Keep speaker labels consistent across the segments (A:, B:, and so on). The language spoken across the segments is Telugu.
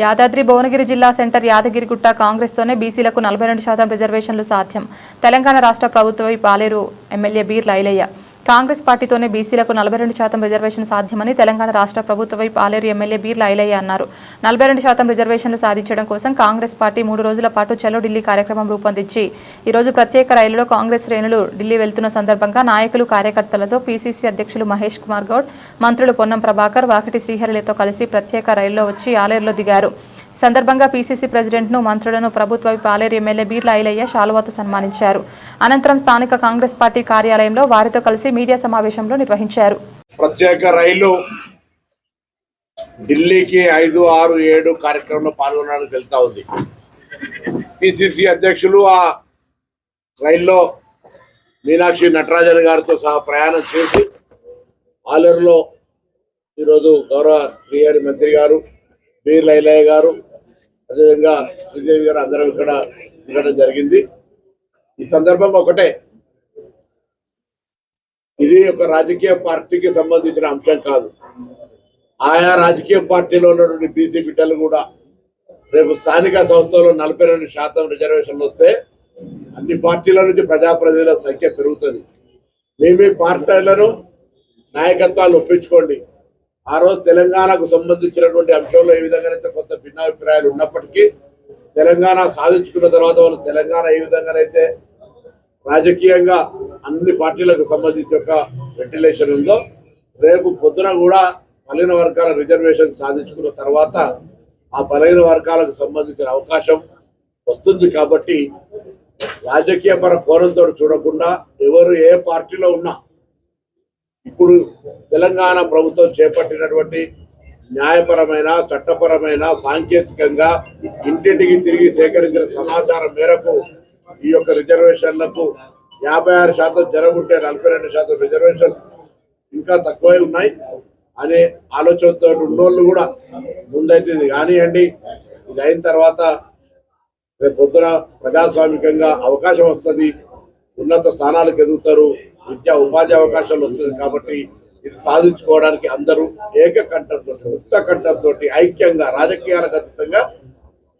A: యాదాద్రి భువనగిరి జిల్లా సెంటర్ యాదగిరిగుట్ట కాంగ్రెస్తోనే బీసీలకు నలభై రెండు శాతం రిజర్వేషన్లు సాధ్యం. తెలంగాణ రాష్ట్ర ప్రభుత్వ పాలేరు ఎమ్మెల్యే బీర్ లైలయ్య కాంగ్రెస్ పార్టీతోనే బీసీలకు నలభై రెండు శాతం రిజర్వేషన్ సాధ్యమని తెలంగాణ రాష్ట్ర వైపు ఆలేరు ఎమ్మెల్యే బీర్ల ఐలయ్య అన్నారు. నలభై రెండు శాతం రిజర్వేషన్లు సాధించడం కోసం కాంగ్రెస్ పార్టీ మూడు రోజుల పాటు చలో ఢిల్లీ కార్యక్రమం రూపొందించి ఈరోజు ప్రత్యేక రైలులో కాంగ్రెస్ శ్రేణులు ఢిల్లీ వెళ్తున్న సందర్భంగా నాయకులు కార్యకర్తలతో పీసీసీ అధ్యక్షులు మహేష్ కుమార్ గౌడ్ మంత్రులు పొన్నం ప్రభాకర్ వాకటి శ్రీహరిలతో కలిసి ప్రత్యేక రైల్లో వచ్చి ఆలేరులో దిగారు. సందర్భంగా పీసీసీ ప్రెసిడెంట్ను మంత్రులను ప్రభుత్వ పాలేరు ఎమ్మెల్యే బీర్ల ఐలయ్య శాలువాతో సన్మానించారు. అనంతరం స్థానిక కాంగ్రెస్ పార్టీ కార్యాలయంలో వారితో కలిసి మీడియా సమావేశంలో నిర్వహించారు.
B: ప్రత్యేక రైలు ఢిల్లీకి ఐదు ఆరు ఏడు కార్యక్రమంలో పాల్గొనడానికి వెళ్తా ఉంది. పిసిసి అధ్యక్షులు ఆ రైల్లో మీనాక్షి నటరాజన్ గారితో సహా ప్రయాణం చేసి ఆలూరులో ఈరోజు గౌరవ శ్రీహరి మంత్రి గారు బీర్ లైలయ్య గారు అదేవిధంగా శ్రీదేవి గారు అందరం ఇక్కడ దిగడం జరిగింది. ఈ సందర్భంగా ఒకటే ఇది ఒక రాజకీయ పార్టీకి సంబంధించిన అంశం కాదు. ఆయా రాజకీయ పార్టీలో ఉన్నటువంటి బీసీ బిడ్డలు కూడా రేపు స్థానిక సంస్థలో నలభై రెండు శాతం రిజర్వేషన్లు వస్తే అన్ని పార్టీల నుంచి ప్రజాప్రతినిధుల సంఖ్య పెరుగుతుంది. మీ మీ పార్టీలను నాయకత్వాలు ఒప్పించుకోండి. ఆ రోజు తెలంగాణకు సంబంధించినటువంటి అంశంలో ఏ విధంగానైతే కొంత భిన్నాభిప్రాయాలు ఉన్నప్పటికీ తెలంగాణ సాధించుకున్న తర్వాత వాళ్ళు తెలంగాణ ఏ విధంగానైతే రాజకీయంగా అన్ని పార్టీలకు సంబంధించి ఒక వెంటిలేషన్ ఉందో రేపు పొద్దున కూడా బలైన వర్గాల రిజర్వేషన్ సాధించుకున్న తర్వాత ఆ బలైన వర్గాలకు సంబంధించిన అవకాశం వస్తుంది కాబట్టి రాజకీయ పర కోణంతో చూడకుండా ఎవరు ఏ పార్టీలో ఉన్నా ఇప్పుడు తెలంగాణ ప్రభుత్వం చేపట్టినటువంటి న్యాయపరమైన చట్టపరమైన సాంకేతికంగా ఇంటింటికి తిరిగి సేకరించిన సమాచారం మేరకు ఈ యొక్క రిజర్వేషన్లకు యాభై ఆరు శాతం జరగుంటే నలభై రెండు శాతం రిజర్వేషన్ ఇంకా తక్కువే ఉన్నాయి అనే ఆలోచనతో ఉన్నోళ్ళు కూడా ముందైతే ఇది కానివ్వండి. ఇది అయిన తర్వాత రేపు పొద్దున ప్రజాస్వామికంగా అవకాశం వస్తుంది. ఉన్నత స్థానాలకు ఎదుగుతారు. విద్యా ఉపాధి అవకాశాలు వస్తుంది కాబట్టి ఇది సాధించుకోవడానికి అందరూ ఏకకంఠంతో ముక్త కంఠంతో ఐక్యంగా రాజకీయాలకు అతీతంగా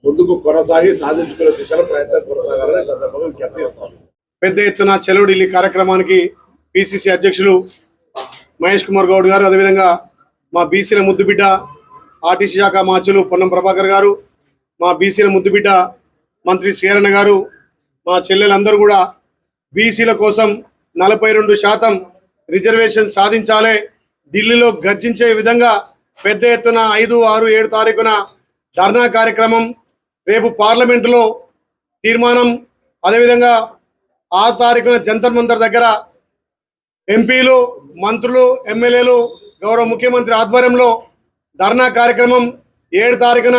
B: ముందుకు కొనసాగి సాధించుకునే దిశలో ప్రయత్నం కొనసాగాలని సందర్భంగా విజ్ఞప్తి చేస్తాను.
C: పెద్ద ఎత్తున చెలో ఢిల్లీ కార్యక్రమానికి పిసిసి అధ్యక్షులు మహేష్ కుమార్ గౌడ్ గారు అదేవిధంగా మా బీసీల ముద్దుబిడ్డ ఆర్టీసీ శాఖ మార్చులు పొన్నం ప్రభాకర్ గారు మా బీసీల ముద్దుబిడ్డ మంత్రి శ్రీరణ గారు మా చెల్లెలందరూ కూడా బీసీల కోసం నలభై రెండు శాతం రిజర్వేషన్ సాధించాలి. ఢిల్లీలో గర్జించే విధంగా పెద్ద ఎత్తున ఐదు ఆరు ఏడు తారీఖున ధర్నా కార్యక్రమం రేపు పార్లమెంటులో తీర్మానం. అదేవిధంగా ఆరు తారీఖున జంతర్ మంతర్ దగ్గర ఎంపీలు మంత్రులు ఎమ్మెల్యేలు గౌరవ ముఖ్యమంత్రి ఆధ్వర్యంలో ధర్నా కార్యక్రమం. ఏడు తారీఖున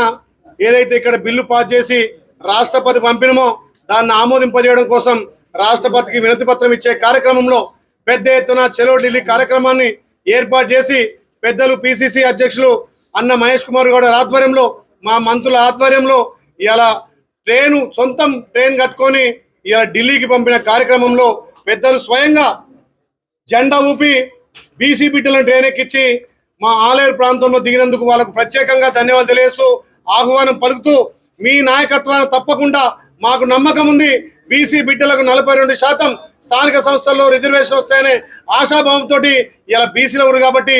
C: ఏదైతే ఇక్కడ బిల్లు పాస్ చేసి రాష్ట్రపతి పంపినమో దాన్ని ఆమోదింపజేయడం కోసం రాష్ట్రపతికి వినతి పత్రం ఇచ్చే కార్యక్రమంలో పెద్ద ఎత్తున చెలో ఢిల్లీ కార్యక్రమాన్ని ఏర్పాటు చేసి పెద్దలు పిసిసి అధ్యక్షులు అన్న మహేష్ కుమార్ గౌడ ఆధ్వర్యంలో మా మంత్రుల ఆధ్వర్యంలో ఇలా ట్రైన్ సొంతం ట్రైన్ కట్టుకొని ఇలా ఢిల్లీకి పంపిన కార్యక్రమంలో పెద్దలు స్వయంగా జెండా ఊపి బీసీ బిడ్డలను ట్రైన్ ఎక్కించి మా ఆలేరు ప్రాంతంలో దిగినందుకు వాళ్ళకు ప్రత్యేకంగా ధన్యవాదాలు తెలియజేస్తూ ఆహ్వానం పలుకుతూ మీ నాయకత్వాన్ని తప్పకుండా మాకు నమ్మకం ఉంది. బీసీ బిడ్డలకు నలభై రెండు శాతం స్థానిక సంస్థల్లో రిజర్వేషన్ వస్తాయనే ఆశాభావంతో ఇలా బీసీలు ఎవరు కాబట్టి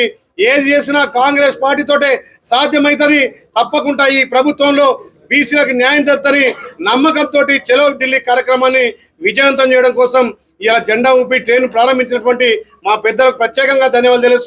C: ఏది చేసినా కాంగ్రెస్ పార్టీతోటే సాధ్యమవుతుంది తప్పకుండా ఈ ప్రభుత్వంలో బీసీలకు న్యాయం జరుగుతుంది నమ్మకంతో చెలో ఢిల్లీ కార్యక్రమాన్ని విజయవంతం చేయడం కోసం ఇలా జెండా ఊపి ట్రైన్ ప్రారంభించినటువంటి మా పెద్దలకు ప్రత్యేకంగా ధన్యవాదాలు తెలుసు.